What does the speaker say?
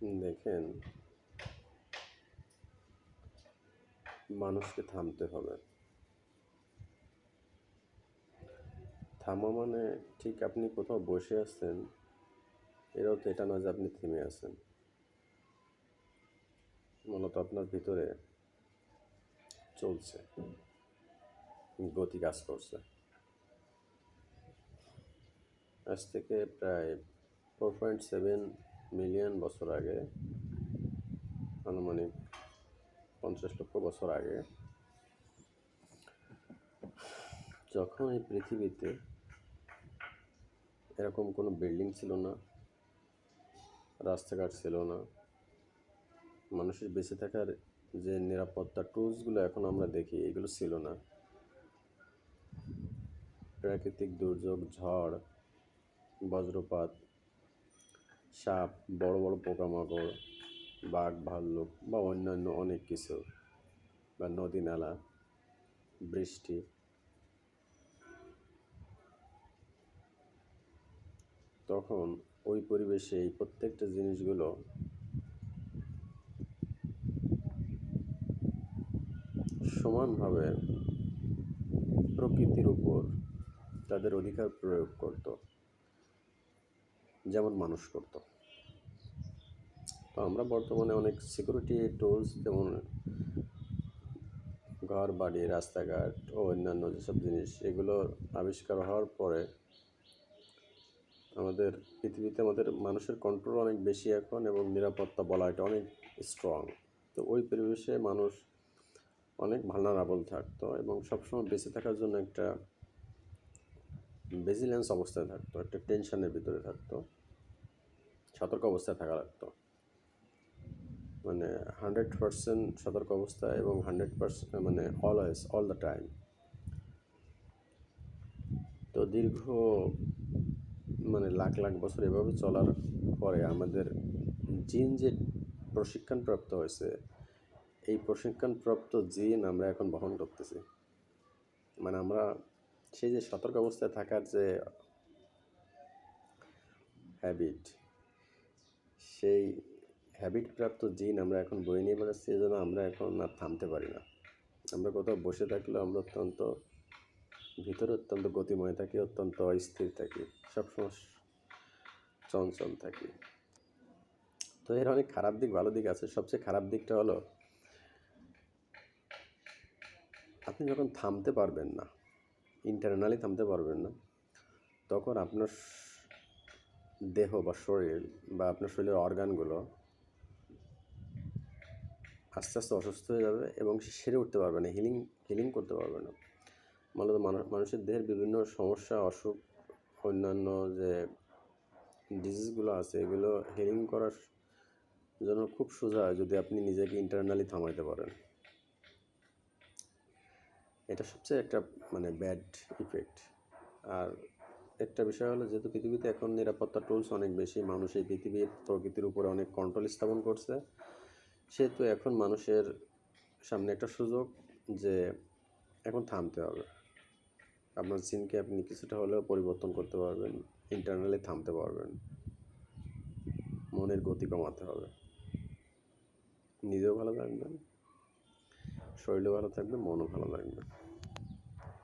দেখেন, মানুষকে থামতে হবে। থামা মানে ঠিক আপনি কোথাও বসে আছেন এর অর্থ এটা নয় যে আপনি থেমে আছেন। মূলত আপনার ভিতরে চলছে, গতি কাজ করছে। আজ থেকে প্রায় ফোর পয়েন্ট সেভেন মিলিয়ন বছর আগে, আনুমানিক পঞ্চাশ লক্ষ বছর আগে, যখন এই পৃথিবীতে এরকম কোনো বিল্ডিং ছিল না, রাস্তাঘাট ছিল না, মানুষের বেঁচে থাকার যে নিরাপত্তা টুলসগুলো এখন আমরা দেখি, এগুলো ছিল না। প্রাকৃতিক দুর্যোগ, ঝড়, বজ্রপাত সাপ, বড় বড় পোকামাকড়, বাঘ, ভাল্লুক বা অন্যান্য অনেক কিছু বা নদী নালা, বৃষ্টি। তখন ওই পরিবেশে এই প্রত্যেকটা জিনিসগুলো সমানভাবে প্রকৃতির উপর তাদের অধিকার প্রয়োগ করত। যেমন মানুষ করত। তো আমরা বর্তমানে অনেক সিকিউরিটি টুলস যেমন ঘর, বাড়ি, রাস্তাঘাট ও অন্যান্য যেসব জিনিস এগুলো আবিষ্কার হওয়ার পরে আমাদের পৃথিবীতে আমাদের মানুষের কন্ট্রোল অনেক বেশি এখন এবং নিরাপত্তা বলা এটা অনেক স্ট্রং তো ওই পরিবেশে মানুষ অনেক ভালনারাবল থাকতো এবং সবসময় বেঁচে থাকার জন্য একটা ভিজিলেন্স অবস্থায় থাকতো, একটা টেনশনের ভিতরে থাকতো, সতর্ক অবস্থায় থাকা লাগতো। মানে হান্ড্রেড পার্সেন্ট সতর্ক অবস্থা এবং হান্ড্রেড পার্সেন্ট মানে অলওয়েজ অল দ্য টাইম তো দীর্ঘ মানে লাখ লাখ বছর এভাবে চলার পরে আমাদের জিন যে প্রশিক্ষণপ্রাপ্ত হয়েছে, এই প্রশিক্ষণপ্রাপ্ত জিন আমরা এখন বহন করতেছি। মানে আমরা সেই যে সতর্ক অবস্থায় থাকার যে হ্যাবিট সেই হ্যাবিট প্রাপ্ত জিন আমরা এখন বই নিয়ে বেড়াচ্ছি জন্য আমরা এখন আর থামতে পারি না। আমরা কোথাও বসে থাকলেও আমরা অত্যন্ত, ভিতরে অত্যন্ত গতিময় থাকি, অত্যন্ত অস্থির থাকি, সবসময় চঞ্চল থাকি। তো এর অনেক খারাপ দিক, ভালো দিক আছে। সবচেয়ে খারাপ দিকটা হলো, আপনি যখন থামতে পারবেন না ইন্টারনালি থামতে পারবেন না। তখন আপনার দেহ বা শরীর বা আপনার শরীরের অর্গানগুলো আস্তে আস্তে অসুস্থ হয়ে যাবে এবং সে সেরে উঠতে পারবে না হিলিং হিলিং করতে পারবে না। মূলত মানুষের দেহের বিভিন্ন সমস্যা, অসুখ, অন্যান্য যে ডিজিজগুলো আছে, এগুলো হিলিং করার জন্য খুব সোজা যদি আপনি নিজেকে ইন্টারনালি থামাইতে পারেন। এটা সবচেয়ে একটা মানে ব্যাড ইফেক্ট আর একটা বিষয় হলো যেহেতু পৃথিবীতে এখন নিরাপত্তা টুলস অনেক বেশি, মানুষ এই পৃথিবীর প্রকৃতির উপরে অনেক কন্ট্রোল স্থাপন করছে, সেহেতু এখন মানুষের সামনে একটা সুযোগ যে এখন থামতে হবে। আপনার সিনকে আপনি কিছুটা হলেও পরিবর্তন করতে পারবেন ইন্টারনালি থামতে পারবেন, মনের গতি কমাতে হবে। নিজেও ভালো থাকবেন, শরীরও ভালো থাকবে মনও ভালো থাকবে